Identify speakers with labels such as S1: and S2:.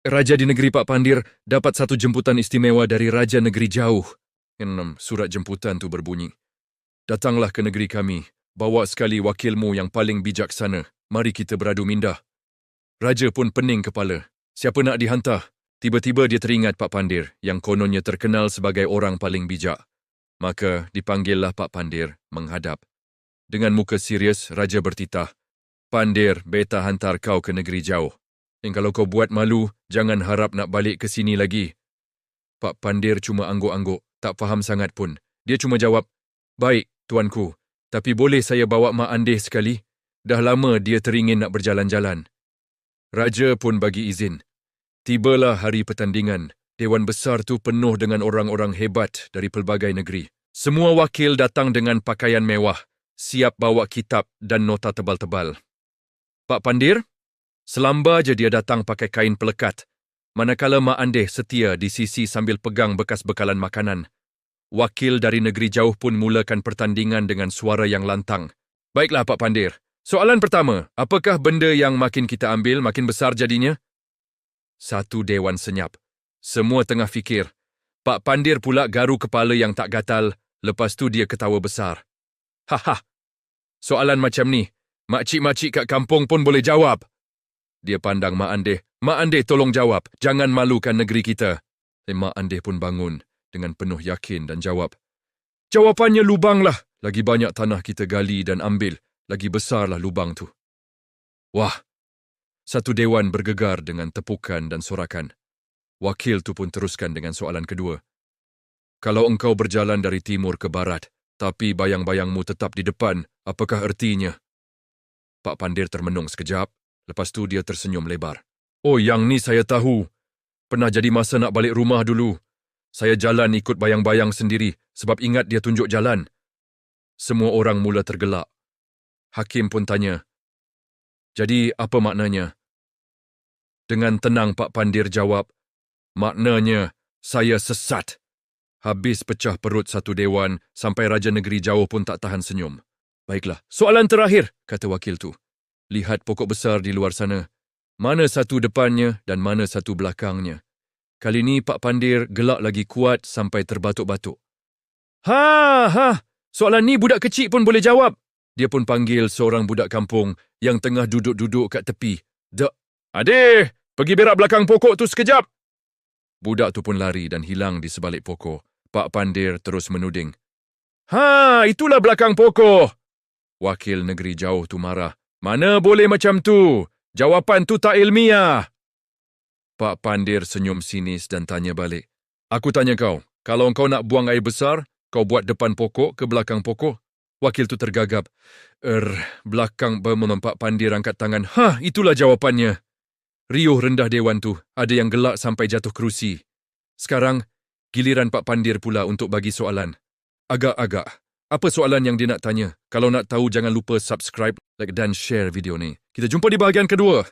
S1: Raja di negeri Pak Pandir dapat satu jemputan istimewa dari Raja Negeri Jauh. Enam, surat jemputan tu berbunyi. Datanglah ke negeri kami, bawa sekali wakilmu yang paling bijaksana. Mari kita beradu minda. Raja pun pening kepala. Siapa nak dihantar? Tiba-tiba dia teringat Pak Pandir yang kononnya terkenal sebagai orang paling bijak. Maka dipanggillah Pak Pandir menghadap. Dengan muka serius, Raja bertitah. Pandir, beta hantar kau ke negeri jauh. Dan kalau kau buat malu, jangan harap nak balik ke sini lagi. Pak Pandir cuma angguk-angguk, tak faham sangat pun. Dia cuma jawab, Baik, tuanku, tapi boleh saya bawa Mak Andeh sekali? Dah lama dia teringin nak berjalan-jalan. Raja pun bagi izin. Tibalah hari pertandingan. Dewan besar tu penuh dengan orang-orang hebat dari pelbagai negeri. Semua wakil datang dengan pakaian mewah, siap bawa kitab dan nota tebal-tebal. Pak Pandir, Selamba je dia datang pakai kain pelekat, manakala Mak Andeh setia di sisi sambil pegang bekas bekalan makanan. Wakil dari negeri jauh pun mulakan pertandingan dengan suara yang lantang. Baiklah Pak Pandir, soalan pertama, apakah benda yang makin kita ambil makin besar jadinya? Satu dewan senyap. Semua tengah fikir. Pak Pandir pula garu kepala yang tak gatal, lepas tu dia ketawa besar. Haha, soalan macam ni, makcik-makcik kat kampung pun boleh jawab. Dia pandang Mak Andeh. Mak Andeh tolong jawab. Jangan malukan negeri kita. Dan Mak Andeh pun bangun dengan penuh yakin dan jawab. Jawapannya lubanglah. Lagi banyak tanah kita gali dan ambil, lagi besarlah lubang tu. Wah! Satu dewan bergegar dengan tepukan dan sorakan. Wakil tu pun teruskan dengan soalan kedua. Kalau engkau berjalan dari timur ke barat, tapi bayang-bayangmu tetap di depan, apakah ertinya? Pak Pandir termenung sekejap, Lepas tu dia tersenyum lebar. Oh, yang ni saya tahu. Pernah jadi masa nak balik rumah dulu. Saya jalan ikut bayang-bayang sendiri sebab ingat dia tunjuk jalan. Semua orang mula tergelak. Hakim pun tanya, Jadi apa maknanya? Dengan tenang Pak Pandir jawab, Maknanya, saya sesat. Habis pecah perut satu dewan sampai Raja Negeri Jauh pun tak tahan senyum. Baiklah, soalan terakhir, kata wakil tu. Lihat pokok besar di luar sana. Mana satu depannya dan mana satu belakangnya. Kali ini Pak Pandir gelak lagi kuat sampai terbatuk-batuk. Ha, ha, soalan ni budak kecil pun boleh jawab. Dia pun panggil seorang budak kampung yang tengah duduk-duduk kat tepi. Dek, adik, pergi berak belakang pokok tu sekejap. Budak tu pun lari dan hilang di sebalik pokok. Pak Pandir terus menuding. Ha, itulah belakang pokok. Wakil negeri jauh tu marah. Mana boleh macam tu? Jawapan tu tak ilmiah. Pak Pandir senyum sinis dan tanya balik. Aku tanya kau, kalau kau nak buang air besar, kau buat depan pokok ke belakang pokok? Wakil tu tergagap. Er, belakang bermemang Pak Pandir angkat tangan. Ha, itulah jawapannya. Riuh rendah dewan tu, ada yang gelak sampai jatuh kerusi. Sekarang, giliran Pak Pandir pula untuk bagi soalan. Agak-agak, apa soalan yang dia nak tanya? Kalau nak tahu, jangan lupa subscribe, like dan share video ni. Kita jumpa di bahagian kedua.